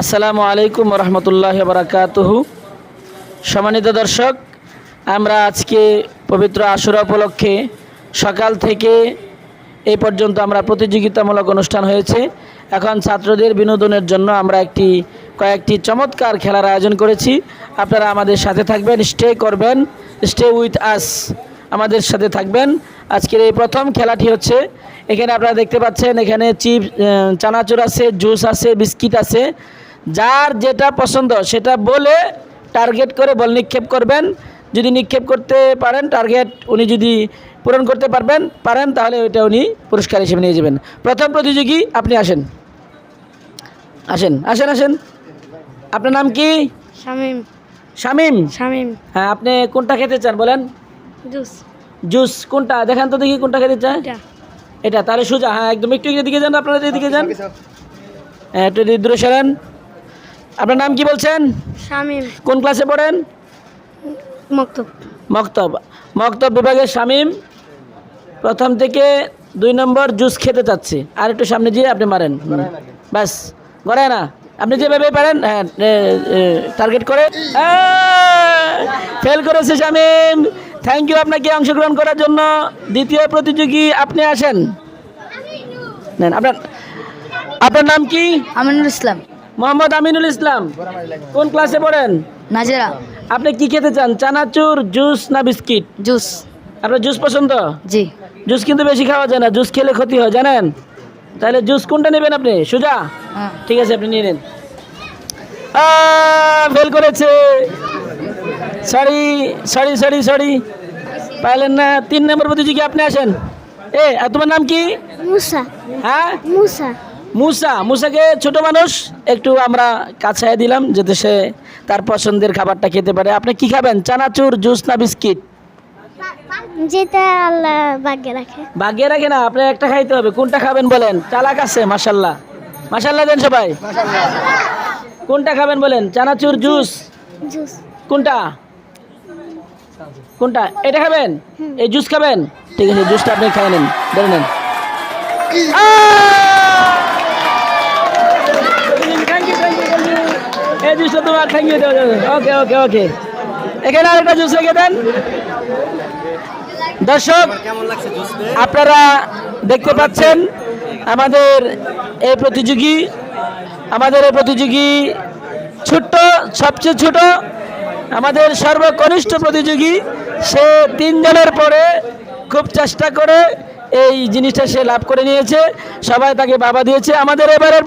আসসালামু আলাইকুম রহমতুল্লাহ বারাকাতুহু সম্মানিত দর্শক, আমরা আজকে পবিত্র আশুরা উপলক্ষে সকাল থেকে এই পর্যন্ত আমরা প্রতিযোগিতামূলক অনুষ্ঠান হয়েছে। এখন ছাত্রদের বিনোদনের জন্য আমরা একটি, কয়েকটি চমৎকার খেলার আয়োজন করেছি। আপনারা আমাদের সাথে থাকবেন স্টে করবেন স্টে উইথ আস আমাদের সাথে থাকবেন। আজকের এই প্রথম খেলাটি হচ্ছে, এখানে আপনারা দেখতে পাচ্ছেন এখানে চিপ চানাচুর আছে, জুস আছে, বিস্কিট আছে। যার যেটা পছন্দ সেটা বলে টার্গেট করে বল নিক্ষেপ করবেন। যদি নিক্ষেপ করতে পারেন টার্গেট উনি যদি পূরণ করতে পারবেন পারেন তাহলে ওইটা উনি পুরস্কার হিসেবে নিয়ে যাবেন। প্রথম প্রতিযোগী আপনি আসেন। আসেন আসেন আসেন। আপনার নাম কি? শামিম। শামিম? শামিম। হ্যাঁ আপনি কোনটা খেতে চান বলেন? জুস। জুস কোনটা? দেখান তো দেখি কোনটা খেতে চান এটা। এটা তাহলে সোজা হ্যাঁ একদম একটু এদিকে যান আপনারা এদিকে যান। হ্যাঁ একটু দূরে সরেন। আপনার নাম কি বলছেন? শামিম। কোন ক্লাসে পড়েন? মক্তব। মক্তব। মক্তব বিভাগের শামিম। প্রথম থেকে দুই নম্বর জুস খেতে চাচ্ছে। আর একটু সামনে গিয়ে আপনি মারেন। ব্যাস। গড়ায় না। আপনি যেভাবে পারেন হ্যাঁ টার্গেট করে। ফেল করেছে শামিম। থ্যাংক ইউ আপনাকে অংশগ্রহণ করার জন্য। দ্বিতীয় প্রতিযোগী আপনি আসেন। নেন আপনার আপনার নাম কি? আমিনুল ইসলাম। মোহাম্মদ আমিনুল ইসলাম কোন ক্লাসে পড়েন? নাজেরা। আপনি কি খেতে চান চানাচুর জুস না বিস্কিট? জুস। আপনার জুস পছন্দ? জি। জুস কিন্তু বেশি খাওয়া যায় না জুস খেলে ক্ষতি হয় জানেন? তাহলে জুস কোনটা নেবেন আপনি? সুজা? হ্যাঁ। ঠিক আছে আপনি নিয়ে নেন। ফেল করেছে। সরি সরি সরি সরি পাইলেন না তিন নম্বর প্রতিযোগী আপনি আসেন। এ আর তোমার নাম কি? মুসা। হ্যাঁ? মুসা। মুসা মুসাকে ছোট মানুষ একটু আমরা কাছায় দিলাম যাতে সে তার পছন্দের খাবারটা খেতে পারে। আপনি কি খাবেন? চানাচুর জুস না বিস্কিট? যেটা আল্লাহ ভাগ্যে রাখে। ভাগ্যে রাখে না আপনি একটা খাইতে হবে। কোনটা খাবেন বলেন? চালাক আছে মাসাল্লাহ মাসাল্লাহ দেন সবাই। কোনটা খাবেন বলেন? চানাচুর জুস? জুস। কোনটা? কোনটা? এটা খাবেন? এই জুস খাবেন? ঠিক আছে জুসটা আপনি খাই নেন। ধরে নেন এই জুসটা তোমার থ্যাংক ইউ ওকে ওকে ওকে এখানে আরেকটা জুস রেখে দেন। দর্শক, আপনারা দেখতে পাচ্ছেন আমাদের এই প্রতিযোগী, আমাদের এই প্রতিযোগী ছোট্ট, সবচেয়ে ছোট, আমাদের সর্বকনিষ্ঠ প্রতিযোগী, সে তিনজনের পরে খুব চেষ্টা করে এই জিনিসটা সে লাভ করে নিয়েছে। সবাই তাকে বাবা দিয়েছে। আমাদের এবারের